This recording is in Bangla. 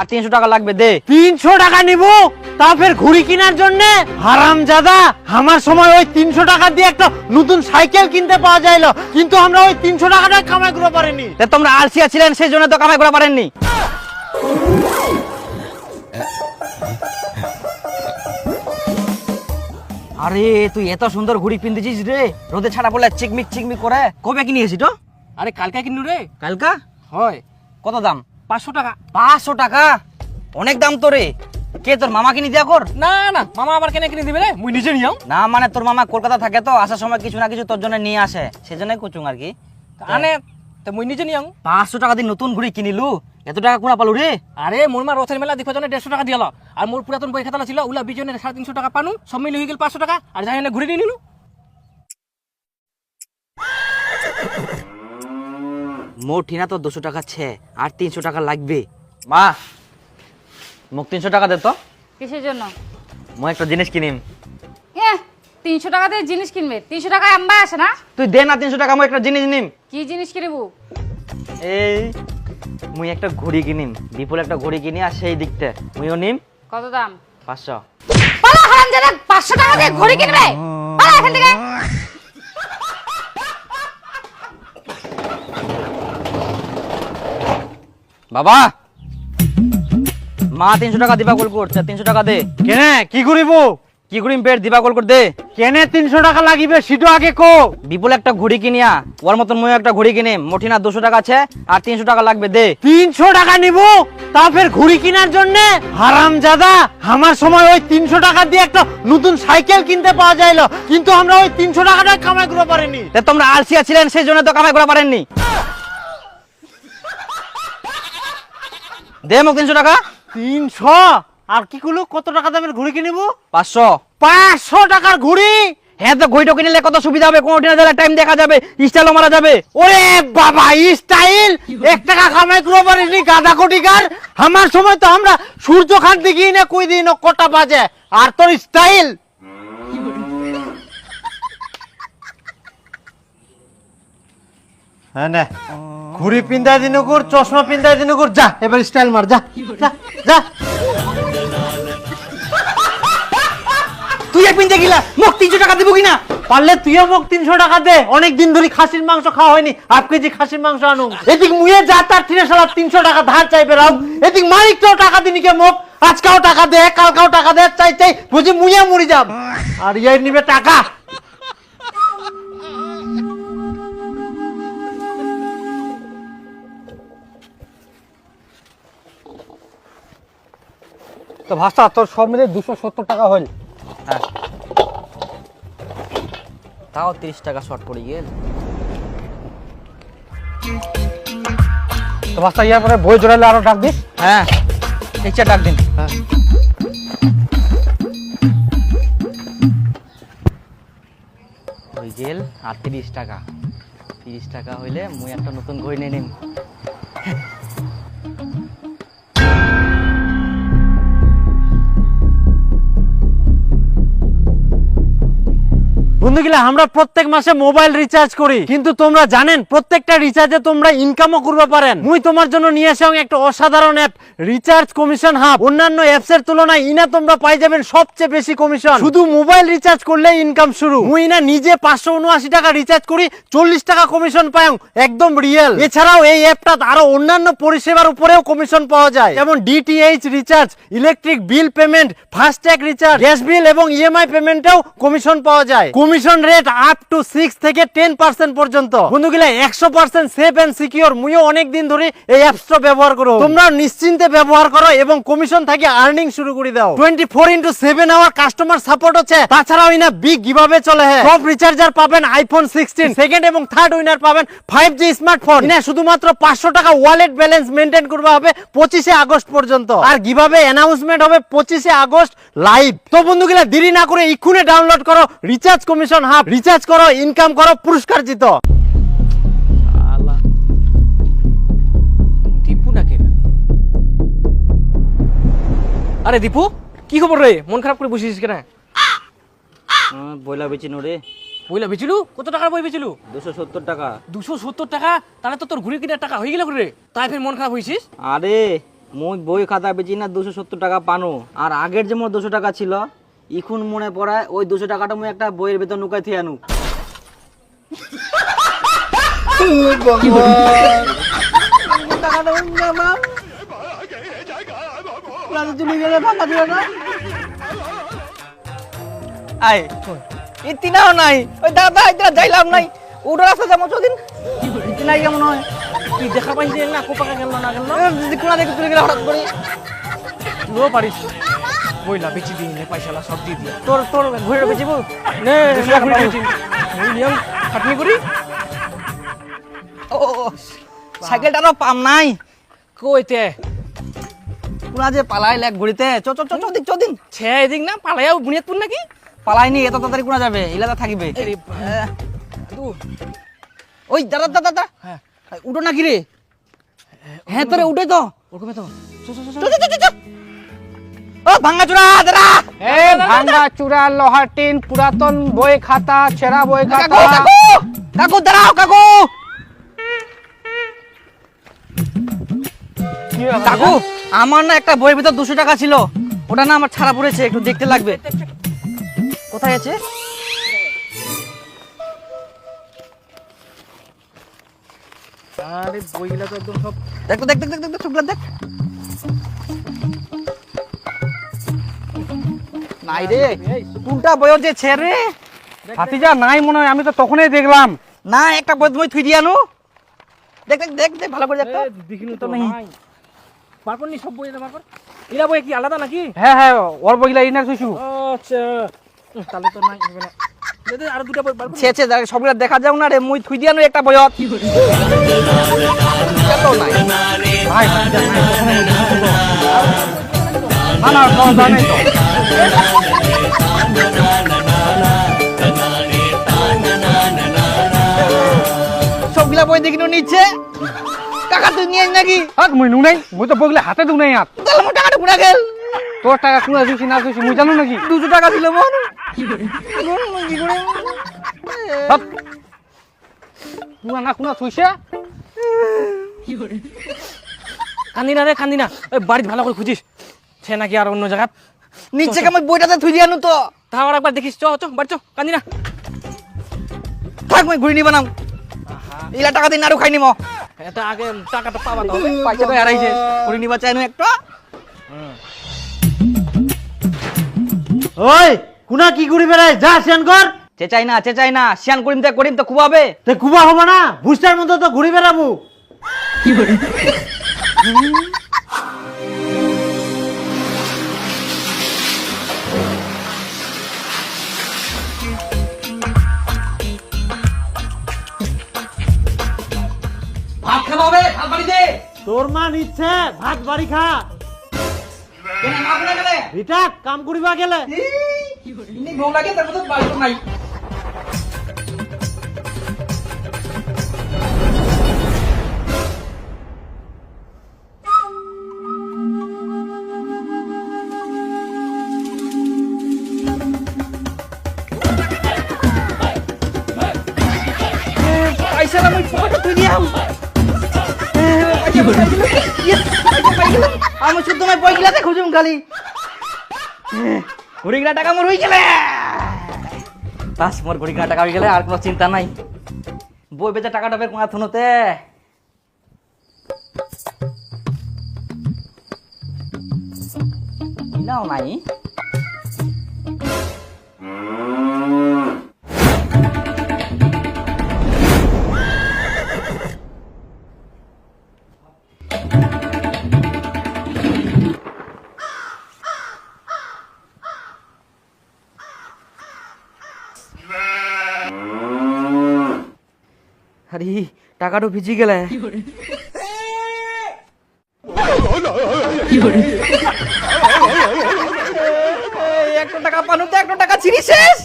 আর তিনশো টাকা লাগবে দে। তিনশো টাকা নিব? তা ফের ঘুড়ি কেনার জন্য হারাম জাদা আমার সময় ওই তিনশো টাকা দিয়ে একটা নতুন সাইকেল কিনতে পাওয়া যাইলো। কিন্তু আমরা ওই তিনশো টাকাটা কামাই করে পারিনি। তা তোমরা আলসিয়া ছিলেন সেই জন্য তো কামাই করা পারেননি। আরে তুই এত সুন্দর ঘুড়ি পিনতেছিস রে। রোদে ছাড়া পড়লে চিকমিক চিকমিক করে। কবে কিনিয়েছি তো আরে কালকে কিনু রে। কালকা? হয়। কত দাম? পাঁচশো টাকা। পাঁচশো টাকা? অনেক দাম তো রে কে তোর মামা কিনি দিয়া কর? না না মামা আবার কেনে কিনে দিবে রে? মুই নিজে নিয়াও না মানে তোর মামা কলকাতা থাকে তো আসার সময় কিছু না কিছু তোর জন্য নিয়ে আসে। সেজন্যই কুচুং আর কি। আনে তো মুই নিজে নিয়াও পাঁচশো টাকা দিয়ে নতুন ঘুড়ি কিনিলু। এত টাকা কোনা পালু রে? আরে মোর মা রথের মেলা দেখবার জন্য দেড়শো টাকা দিয়াল আর মোর পুরাতন বই খাতা ছিল ওলা বিজনের সাড়ে তিনশো টাকা পানু। সব মিলে হয়ে গেল পাঁচশো টাকা। আর যাই ঘুরে নিয়ে নিলু। মোর ঠিনা তো দুশো টাকা ছে আর তিনশো টাকা লাগবে। মা মোক তিনশো টাকা দে তো। কিসের জন্য? মই একটা জিনিস কিনিম। এ তিনশো টাকা দিয়ে জিনিস কিনবে? তিনশো টাকায় আম্বাই আসে না? তুই দে না তিনশো টাকা মই একটা জিনিস নিম। কি জিনিস কিনবো? এই মুই একটা ঘড়ি কিনিম। বিপুল একটা ঘড়ি কিনি আর সেই দিকতে। মুইও নিম। কত দাম? পাঁচশো। পালা পাঁচশো টাকা দিয়ে ঘড়ি কিনবে? পালা এখান থেকে। বাবা! মা তিনশো টাকা দিবা কল করছে তিনশো টাকা দে। কেনে? কি করিব কি করিম পেট দিবা কল কর দে। কেনে তিনশো টাকা লাগিবে? সেটা আগে কো। বিপুল একটা ঘড়ি কিনিয়া ওর মতন মুই একটা ঘড়ি কিনিম মোটিনা দুশো টাকা আছে আর তিনশো টাকা লাগবে দে। তিনশো টাকা নিব? তা ফের ঘুড়ি কেনার জন্য? হারাম জাদা আমার সময় ওই তিনশো টাকা দিয়ে একটা নতুন সাইকেল কিনতে পাওয়া যাইলো। কিন্তু আমরা ওই তিনশো টাকাটা কামাই করে পারিনি। তা তোমরা আলসিয়া ছিলেন সেই জন্য তো কামাই করা পারেননি। দে মোক তিনশো টাকা। তিনশো? আর কি করল কত টাকা দামের ঘুড়ি কিনিব? পাঁচশো। পাঁচশো টাকার ঘুড়ি? হ্যাঁ তো ঘড়িটা কিনলে কত সুবিধা হবে? কোনো দিনে টাইম দেখা যাবে স্টাইলও মারা যাবে। ওরে বাবা স্টাইল এক টাকা কামাই করে পারিনি গাদা কোটিকার। আমার সময় তো আমরা সূর্য খান দেখি না কই দিন কটা বাজে। আর তোর স্টাইল হ্যাঁ না। ঘুড়ি পিন্দায় দিন কর চশমা পিন্দায় দিন কর যা, এবার স্টাইল মার, যা যা যা। তুই এক মিনিটে গিলা মোক তিনশো টাকা দিব কিনা? পারলে তুইও মোক তিনশো টাকা দে। অনেক দিন ধরে খাসির মাংস খাওয়া হয়নি। হাফ কেজি খাসির মাংস আনো এদিক মুয়ে যা, তার তিনে সালা তিনশো টাকা ধার চাইবে রাও। এদিক মালিকটাও টাকা দিনি কে মোক। আজকাও টাকা দে, কালকাও টাকা দে, চাই চাই, বুঝি মুয়ে মরি যাব আর ইয়ার নিবে টাকা। তো ভাষা তোর সব মিলে দুশো সত্তর টাকা হইল। হ্যাঁ। তাও তিরিশ টাকা শর্ট পড়ে গেল তো ভাষা ইয়ার পরে বই জোড়ালে আরও ডাক দিস। হ্যাঁ ইচ্ছা ডাক দিন। হয়ে। গেল আর তিরিশ টাকা। তিরিশ টাকা হইলে মুই একটা নতুন ঘড়ি নিয়ে নিম। বন্ধুগুলা আমরা প্রত্যেক মাসে মোবাইল রিচার্জ করি। কিন্তু তোমরা জানেন, প্রত্যেকটা রিচার্জে তোমরা ইনকামও করতে পারেন। মুই তোমার জন্য নিয়ে আসি একটা অসাধারণ অ্যাপ রিচার্জ কমিশন হাব অন্যান্য অ্যাপস এর তুলনায় ইনা তোমরা পাই যাবেন সবচেয়ে বেশি কমিশন শুধু মোবাইল রিচার্জ করলে ইনকাম শুরু। মুই না নিজে পাঁচশো উনআশি টাকা রিচার্জ করি, চল্লিশ টাকা কমিশন পাই একদম রিয়েল এছাড়াও এই অ্যাপটা আরও অন্যান্য পরিষেবার উপরেও কমিশন পাওয়া যায়। যেমন DTH recharge electric bill payment FASTag recharge gas bill এবং ইএমআই পেমেন্টেও কমিশন পাওয়া যায়। রেট আপ টু সিক্স থেকে টেন পার্সেন্ট পর্যন্ত। বন্ধুগুলা, একশো পার্সেন্ট সেফ অ্যান্ড সিকিউর মুইও অনেক দিন ধরে এই অ্যাপসটা ব্যবহার করো। তোমরা নিশ্চিন্তে ব্যবহার করো এবং কমিশন থেকে আর্নিং শুরু করে দাও। Twenty four into seven hour customer support হচ্ছে। তাছাড়াও ইনা বিগ গিভাবে চলে হ্যাঁ। টপ রিচার্জার পাবেন আইফোন সিক্সটিন সেকেন্ড এবং থার্ড উইনার পাবেন ফাইভ জি স্মার্টফোন ইনা শুধুমাত্র পাঁচশো টাকা ওয়ালেট ব্যালেন্স মেনটেন করবে হবে পঁচিশে আগস্ট পর্যন্ত। আর গিভাবে অ্যানাউন্সমেন্ট হবে পঁচিশে আগস্ট লাইভ তো বন্ধুগুলা, দেরি না করে এক্ষুনি ডাউনলোড করো রিচার্জ কমিশন হাব রিচার্জ করো ইনকাম করো পুরস্কার জিতো দীপু না কে আরে দীপু কি খবর রে মন খারাপ করে বসেছিস কেন বইলা বেচিনু রে বইলা বেচিলু কত টাকার বই বেচিলু দুশো সত্তর টাকা দুশো সত্তর টাকা তাহলে তো তোর ঘুরে কিনার টাকা হয়ে গেল রে তাই ফের মন খারাপ হয়েছিস আরে মুই বই খাতা বেচি না দুশো সত্তর টাকা পানো আর আগের যে মোর দুশো টাকা ছিল এখন মনে পড়ায় ওই দুশো টাকাটা মুই একটা বইয়ের ভেতর নুকাই থিয়ে আনু। আয় ইতিনাও নাই ওই দাদা ইতিনা যাইলাম নাই উড়ো রাস্তা যাব চদিন। ইতিনাই কেমন হয়? তুই দেখা পাইছি না কোপাকা গেল না গেল কোনা দেখে তুলে গেলে হঠাৎ করে। তুইও পারিস। বইলা বেচি দিই নে পয়সালা সব দিয়ে দিয়া তোর তোর ঘুরে বেচিব? নে নিয়ম খাটনি করি। ও সাইকেলটারও পাম নাই। কইতে? কোনা যে পালাই লেক ঘুরিতে। চ চ চ চ দিক চ দিন। ছে এদিক না পালাইয়াও বুনিয়াদপুর নাকি? পালাইনি এত তাড়াতাড়ি কোনা যাবে? ইলাদা থাকিবে। ওই দাদা দাদা দাদা। হ্যাঁ। উঠো নাকি রে? হ্যাঁ তোরে উঠে। তো। ওরকমে তো চ চ চ চ চ চ চ। ও ভাঙ্গা চূড়া দাদা! এ ভাঙ্গা চূড়া লোহার টিন পুরাতন বই খাতা ছেঁড়া বই কাকু কাকু! কাকু দাঁড়াও কাকু! কাকু আমার না একটা বইয়ের ভিতর দুশো টাকা ছিল। ওটা না আমার ছাড়া পড়েছে একটু দেখতে লাগবে। কোথায় আছে? আরে বইগুলা তো একদম সব দেখ দেখ দেখ দেখ দেখ, দেখ। নাই রে। কোনটা বইয়ের যে ছেড়ে হাতিজা নাই মনে হয় আমি তো তখনই দেখলাম। না একটা বই তুমি থুই দিয়া নু দেখ দেখ দেখ দেখ ভালো করে দেখ তো। দেখিনি তো নেই। নি সব বই কর এরা বই কি আলাদা নাকি? হ্যাঁ হ্যাঁ ওর বইগুলা ইনা থুইছু। আচ্ছা। তাহলে তো নাই হবে না। দে, দুটা বই বার ছে ছে দেখ সবগুলা দেখা যাও না রে। মুই থুই দিয়া নু একটা বইয়ত এটাও নাই। ভাই হাতিজা নাই তখনই দেখলাম। না না সবগুলা বই দেখিনো নিচ্ছে টাকা তুই নিয়ে নাকি? হাত মুই নু নাই মুই তো বইগুলা হাতে দু নাই হাত তাহলে মোর টাকাটা পুরা গেল? তোর টাকা কুড়া দিছি না দিছি মুই জানো নাকি? দুশো টাকা মন কুড়া না কুড়া কান্দি না রে কান্দি না। বাড়িতে ভালো করে খুঁজিস। সে নাকি আর অন্য জায়গা নিচে কেমন বইটাতে থুই দিয়া নু তো? তাও একবার দেখিস চ চ বাড়ি চ কান্দি না। থাক মই ঘুরি নিবা নাম ইলা টাকা দিন আরও খাই নিম। এটা আগে টাকাটা পাবা তাহলে পয়সা তো হারাইছে ঘুরি নিবা চাই নু একটা। ওই কুনা কি করি বেড়াই যা সেন কর। চেচাই না চেচাই না শিয়ান করিম তে করিম তো খুবাবে। তে কুবা হব না বুস্টার মতো তো ঘুরি বেড়াবো। ভাত ভাত বাড়ি দে তোর মা নিচ্ছে ভাত বাড়ি খা। রিটাক কাম করিবা গেলে। বউ লাগে তার বাড়ি নাই। আমি শুদ্ধ মই বই গিলাতে খুঁজুম খালি ঘুড়ি গিলা টাকা মোর হয়ে গেলে। বাস, মোর ঘুড়ি গিলা টাকা হয়ে গেলে, আর কোনো চিন্তা নাই। বই বেচা টাকাটা বের কোনা থুনোতে। নাও নাই। আরে টাকাটা ভিজি গেলে একটা টাকা পানুতে একটা টাকা ছিড়ি শেষ